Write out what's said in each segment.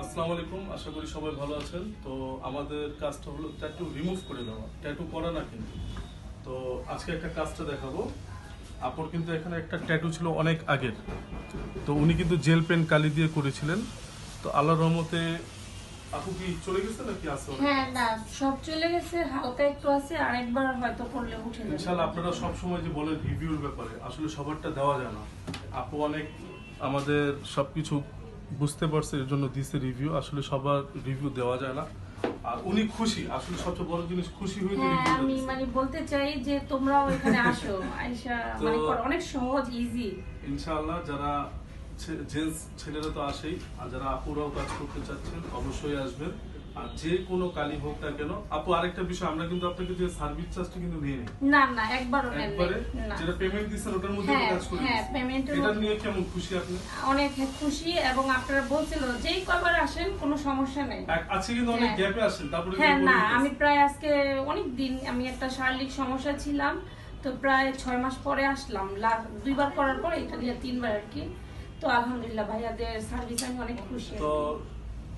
আসসালামু আলাইকুম আশা করি সবাই ভালো আছেন। তো আমাদের কাজটা হলো ট্যাটু রিমুভ করে দেওয়া। ট্যাটু করা না কিন্তু। তো আজকে একটা কাজটা দেখাবো। আপর কিন্তু এখানে একটা ট্যাটু ছিল অনেক আগের। তো উনি কিন্তু জেল পেন কালি দিয়ে করেছিলেন। তো আল্লাহর রহমতে আপু কি চলে গেছে নাকি আছে হ্যাঁ না সব চলে গেছে হালকা একটু আছে আরেকবার হয়তো করলে উঠে যাবে। ইনশাল্লাহ আপনারা সবসময় যে বলেন রিভিউর ব্যাপারে আসলে সবারটা দেওয়া যায় না। আপু অনেক আমাদের সবকিছু বুঝতে পারছে এর জন্য দিছে রিভিউ আসলে সবার রিভিউ দেওয়া যায় না। আর উনি খুশি আসলে সবচেয়ে বড় জিনিস খুশি হয়ে হ্যাঁ আমি মানে বলতে চাই যে তোমরাও এখানে আসো আয়েশা মানে অনেক সহজ ইজি ইনশাআল্লাহ যারা জেন্টস ছেলেরা তো আসেই আর যারা আপুরাও কাজ করতে চাচ্ছেন অবশ্যই আসবেন। আর যে কোনো কালি হোক না কেন আপু আরেকটা বিষয় আমরা কিন্তু আপনাকে যে সার্ভিস চার্জটা কিন্তু নিয়ে নিই। না না একবারও নেন একবারে যেটা পেমেন্ট দিচ্ছেন ওটার মধ্যে হ্যাঁ, কাজ করে হ্যাঁ, এর এটা নিয়ে কেমন খুশি আপনি? অনেক খুশি এবং আপনারা বলছিল যেই কবার আসেন কোনো সমস্যা নেই। আজকে কিন্তু অনেক। গ্যাপে আসেন তারপরে হ্যাঁ না আমি প্রায় আজকে অনেক দিন আমি একটা শারীরিক সমস্যা ছিলাম তো প্রায় ছয় মাস পরে আসলাম। দুইবার করার পরে এটা নিয়ে তিনবার আর কি। তো আলহামদুলিল্লাহ ভাইয়াদের সার্ভিস আমি অনেক খুশি তো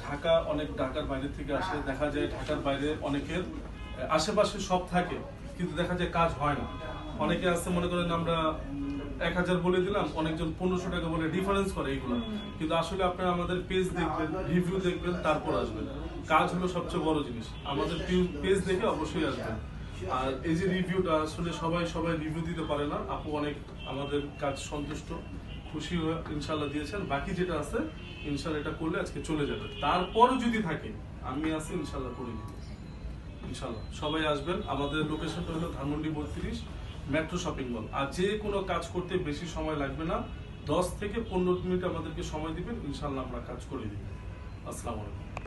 ঢাকা অনেক ঢাকার বাইরে থেকে আসে, দেখা যায় ঢাকার বাইরে অনেকের আশেপাশে সব থাকে, কিন্তু দেখা যায় কাজ হয় না। অনেকে আছে, মনে করেন আমরা এক হাজার বলে দিলাম, অনেকজন পনেরোশো টাকা বলে ডিফারেন্স করে এইগুলো কিন্তু আসলে আপনারা আমাদের পেজ দেখবেন রিভিউ দেখবেন, তারপর আসবেন। কাজ হলো সবচেয়ে বড় জিনিস। আমাদের পেজ দেখে অবশ্যই আসবেন। আর এই যে রিভিউটা আসলে সবাই সবাই রিভিউ দিতে পারে না। আপু অনেক আমাদের কাজ সন্তুষ্ট। খুশি হয়ে ইনশাল্লাহ দিয়েছেন। বাকি যেটা আছে ইনশাল্লাহ এটা করলে আজকে চলে যাবে। তারপরও যদি থাকে, আমি আছি ইনশাল্লাহ করে দিব ইনশাল্লাহ সবাই আসবেন। আমাদের লোকেশনটা হলো ধানমন্ডি বত্রিশ মেট্রো শপিং মল আর যে কোনো কাজ করতে বেশি সময় লাগবে না। দশ থেকে পনেরো মিনিট আমাদেরকে সময় দিবেন। ইনশাল্লাহ আমরা কাজ করে দিব আসসালামু আলাইকুম।